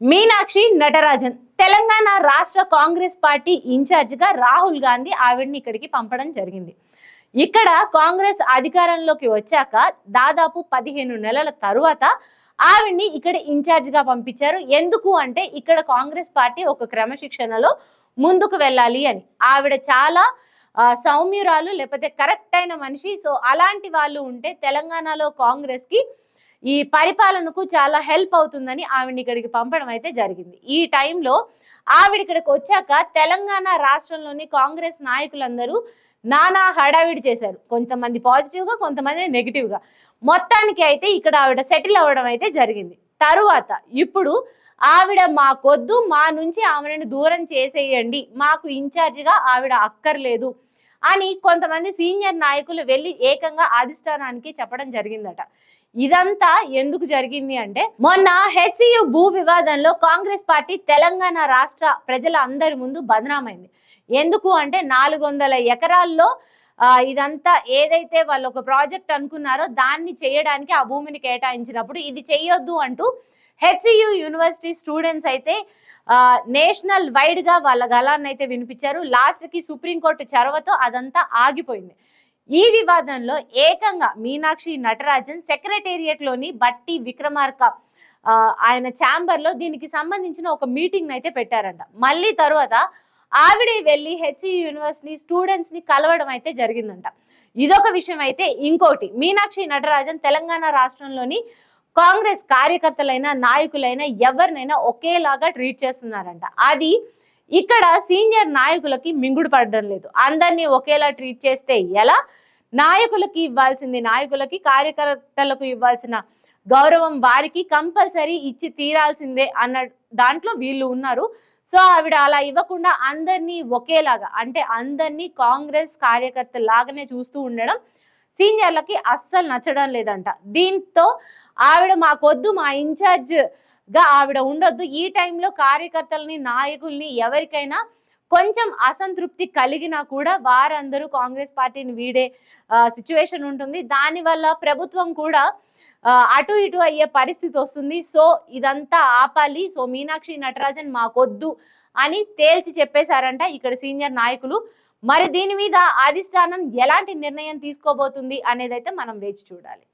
మీనాక్షి నటరాజన్. తెలంగాణ రాష్ట్ర కాంగ్రెస్ పార్టీ ఇన్ఛార్జిగా రాహుల్ గాంధీ ఆవిడని ఇక్కడికి పంపడం జరిగింది. ఇక్కడ కాంగ్రెస్ అధికారంలోకి వచ్చాక దాదాపు పదిహేను నెలల తరువాత ఆవిడ్ని ఇక్కడ ఇన్ఛార్జిగా పంపించారు. ఎందుకు అంటే ఇక్కడ కాంగ్రెస్ పార్టీ ఒక క్రమశిక్షణలో ముందుకు వెళ్ళాలి అని. ఆవిడ చాలా సౌమ్యురాలు లేకపోతే కరెక్ట్ అయిన మనిషి. సో అలాంటి వాళ్ళు ఉంటే తెలంగాణలో కాంగ్రెస్కి ఈ పరిపాలనకు చాలా హెల్ప్ అవుతుందని ఆవిడ ఇక్కడికి పంపడం అయితే జరిగింది. ఈ టైంలో ఆవిడ ఇక్కడికి వచ్చాక తెలంగాణ రాష్ట్రంలోని కాంగ్రెస్ నాయకులందరూ నానా హడావిడి చేశారు. కొంతమంది పాజిటివ్గా కొంతమంది నెగిటివ్గా మొత్తానికి అయితే ఇక్కడ ఆవిడ సెటిల్ అవ్వడం అయితే జరిగింది. తరువాత ఇప్పుడు ఆవిడ మాకొద్దు మా నుంచి ఆవిడని దూరం చేసేయండి మాకు ఇన్ఛార్జిగా ఆవిడ అక్కర్లేదు అని కొంతమంది సీనియర్ నాయకులు వెళ్ళి ఏకంగా అధిష్టానానికి చెప్పడం జరిగిందట. ఇదంతా ఎందుకు జరిగింది అంటే మొన్న హెచ్సియు భూ వివాదంలో కాంగ్రెస్ పార్టీ తెలంగాణ రాష్ట్ర ప్రజల అందరి ముందు బదనామైంది. ఎందుకు అంటే నాలుగు వందల ఎకరాల్లో ఇదంతా ఏదైతే వాళ్ళు ఒక ప్రాజెక్ట్ అనుకున్నారో దాన్ని చేయడానికి ఆ భూమిని కేటాయించినప్పుడు ఇది చేయొద్దు అంటూ హెచ్సియు యూనివర్సిటీ స్టూడెంట్స్ అయితే నేషనల్ వైడ్గా వాళ్ళ గలాన్ని అయితే వినిపించారు లాస్ట్కి సుప్రీంకోర్టు చొరవతో అదంతా ఆగిపోయింది. ఈ వివాదంలో ఏకంగా మీనాక్షి నటరాజన్ సెక్రటేరియట్లోని బట్టి విక్రమార్క ఆయన ఛాంబర్లో దీనికి సంబంధించిన ఒక మీటింగ్ అయితే పెట్టారంట. మళ్ళీ తరువాత ఆవిడే వెళ్ళి హెచ్ఈ యూనివర్సిటీ స్టూడెంట్స్ని కలవడం అయితే జరిగిందంట. ఇదొక విషయం అయితే. ఇంకోటి మీనాక్షి నటరాజన్ తెలంగాణ రాష్ట్రంలోని కాంగ్రెస్ కార్యకర్తలైన నాయకులైనా ఎవరినైనా ఒకేలాగా ట్రీట్ చేస్తున్నారంట. అది ఇక్కడ సీనియర్ నాయకులకి మింగుడు పడడం లేదు. అందరినీ ఒకేలా ట్రీట్ చేస్తే ఎలా? నాయకులకి ఇవ్వాల్సింది నాయకులకి కార్యకర్తలకు ఇవ్వాల్సిన గౌరవం వారికి కంపల్సరీ ఇచ్చి తీరాల్సిందే అన్న దాంట్లో వీళ్ళు ఉన్నారు. సో ఆవిడ అలా ఇవ్వకుండా అందరినీ ఒకేలాగా అంటే అందరినీ కాంగ్రెస్ కార్యకర్త లాగానే చూస్తూ ఉండడం సీనియర్లకి అస్సలు నచ్చడం లేదంట. దీంతో ఆవిడ మాకొద్దు మా ఇన్ఛార్జ్గా ఆవిడ ఉండొద్దు. ఈ టైంలో కార్యకర్తలని నాయకుల్ని ఎవరికైనా కొంచెం అసంతృప్తి కలిగినా కూడా వారందరూ కాంగ్రెస్ పార్టీని వీడే సిచ్యువేషన్ ఉంటుంది. దానివల్ల ప్రభుత్వం కూడా అటు ఇటు అయ్యే పరిస్థితి వస్తుంది. సో ఇదంతా ఆపాలి. సో మీనాక్షి నటరాజన్ మాకొద్దు అని తేల్చి చెప్పేశారంట. ఇక్కడ సీనియర్ నాయకులు మరి దీని మీద అధిష్టానం ఎలాంటి నిర్ణయం తీసుకోబోతుంది అనేది అయితే మనం వేచి చూడాలి.